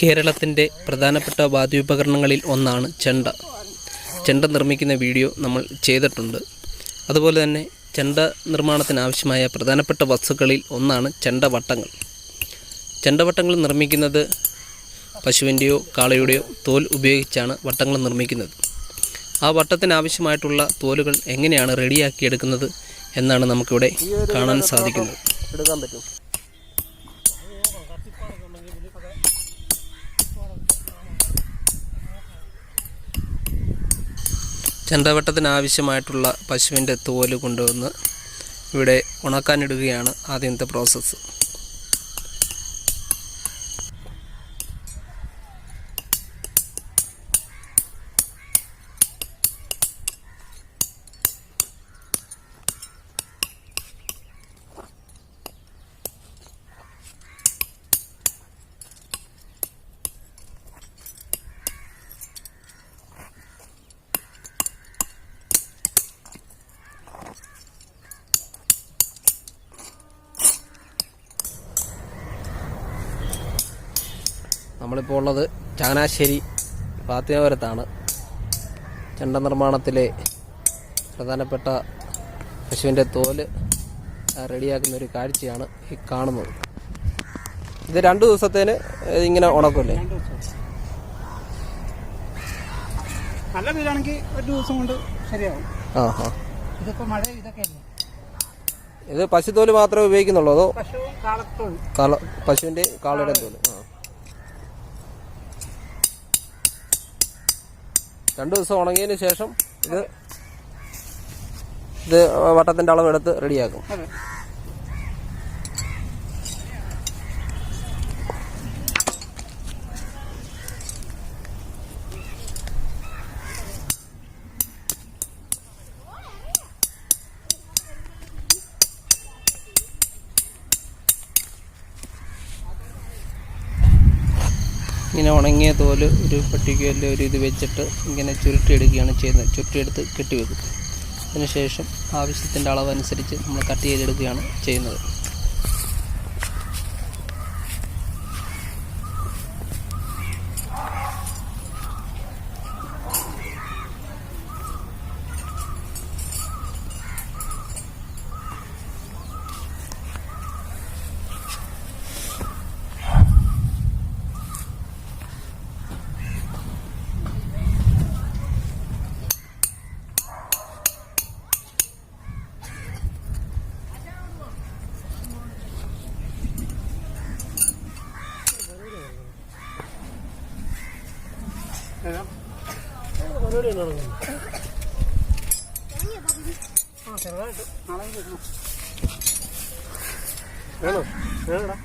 കേരളത്തിന്റെ പ്രധാനപ്പെട്ട വാദ്യോപകരണങ്ങളിൽ ഒന്നാണ് ചെണ്ട. ചെണ്ട നിർമ്മിക്കുന്ന വീഡിയോ നമ്മൾ ചെയ്തിട്ടുണ്ട്. അതുപോലെ തന്നെ ചെണ്ട നിർമ്മാണത്തിനാവശ്യമായ പ്രധാനപ്പെട്ട വസ്തുക്കളിൽ ഒന്നാണ് ചെണ്ടവട്ടങ്ങൾ ചെണ്ടവട്ടങ്ങൾ നിർമ്മിക്കുന്നത് പശുവിന്റെയോ കാളയുടെയോ തോൽ ഉപയോഗിച്ചാണ് വട്ടങ്ങൾ നിർമ്മിക്കുന്നത്. ആ വട്ടത്തിനാവശ്യമായിട്ടുള്ള തോലുകൾ എങ്ങനെയാണ് റെഡിയാക്കിയെടുക്കുന്നത് എന്നാണ് നമുക്കിവിടെ കാണാൻ സാധിക്കുന്നത്. ചെണ്ടവട്ടത്തിനാവശ്യമായിട്ടുള്ള പശുവിന്റെ തോൽ കൊണ്ടുവന്ന് ഇവിടെ ഉണക്കാനിടുകയാണ് ആദ്യത്തെ പ്രോസസ്സ് നമ്മളിപ്പോൾ ഉള്ളത് ചങ്ങനാശ്ശേരി ഫാത്തിമപുരത്താണ് ചെണ്ട നിർമ്മാണത്തിലെ പ്രധാനപ്പെട്ട പശുവിന്റെ തോൽ റെഡിയാക്കുന്ന ഒരു കാഴ്ചയാണ് ഈ കാണുന്നത്. ഇത് രണ്ടു ദിവസത്തേന് ഇങ്ങനെ ഉണക്കല്ലേ നല്ല വീടാണെങ്കിൽ ഒരു ദിവസം കൊണ്ട് ശരിയാവും. ആ ഹാ ഇതിപ്പോ മഴ ഇതൊക്കെ ഇത് പശുത്തോൽ മാത്രമേ ഉപയോഗിക്കുന്നുള്ളൂ അതോ പശുവും കാളത്തോളും കാള പശുവിന്റെ കാളയുടെ തോൽ ആ രണ്ട് ദിവസം ഉണങ്ങിയതിന് ശേഷം ഇത് ഇത് വട്ടത്തിന്റെ അളവെടുത്ത് റെഡിയാക്കും ഇങ്ങനെ ഉണങ്ങിയ തോൽ ഒരു പട്ടികയിൽ ഒരു ഇത് വെച്ചിട്ട് ഇങ്ങനെ ചുരുട്ടിയെടുക്കുകയാണ് ചെയ്യുന്നത്. ചുരുട്ടിയെടുത്ത് കെട്ടിവെക്കും. അതിനുശേഷം ആവശ്യത്തിന്റെ അളവനുസരിച്ച് നമ്മൾ കട്ട് ചെയ്തെടുക്കുകയാണ് ചെയ്യുന്നത്. ആ ചെറുതായിട്ട് നാളെ കിട്ടണം വേണോ വേണോടാ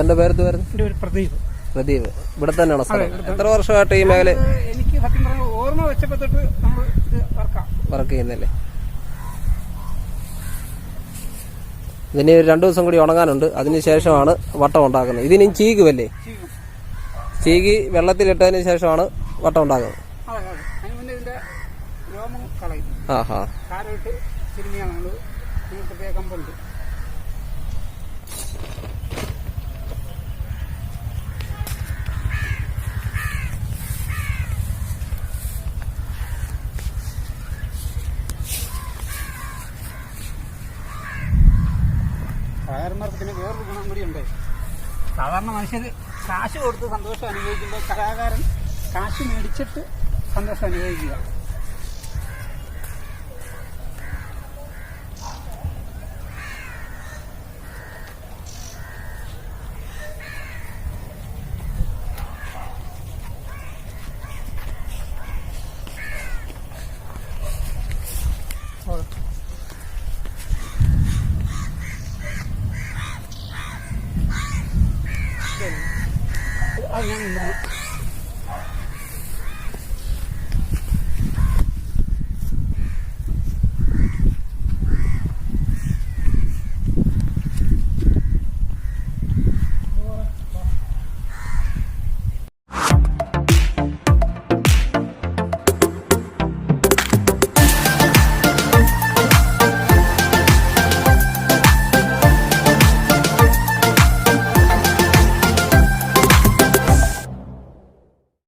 എന്റെ പേരത്ത് വരുന്നത് എന്റെ ഒരു പ്രദീപ്. പ്രദീപ്. ഇവിടെ തന്നെയാണോ സ്ഥലം? എത്ര വർഷമായിട്ട് ഈ മേഖല എനിക്ക് സത്യം പറഞ്ഞാൽ ഓർമ്മ വെച്ചപ്പോ തൊട്ട് നമ്മൾ വർക്ക്. ചെയ്യുന്നല്ലേ? ഇതിന് രണ്ടു ദിവസം കൂടി ഉണങ്ങാനുണ്ട്. അതിനുശേഷമാണ് വട്ടം ഉണ്ടാക്കുന്നത്. ഇതിനും ചീകുമല്ലേ ചീകി. വെള്ളത്തിലിട്ടതിന് ശേഷമാണ് വട്ടം ഉണ്ടാക്കുന്നത്. ആ ഹാ കലാകാരന്മാർക്ക് പിന്നെ വേറൊരു ഗുണം കൂടിയുണ്ട്. സാധാരണ മനുഷ്യർ കാശ് കൊടുത്ത് സന്തോഷം അനുഭവിക്കുമ്പോൾ കലാകാരൻ കാശ് മേടിച്ചിട്ട് സന്തോഷം അനുഭവിക്കുക.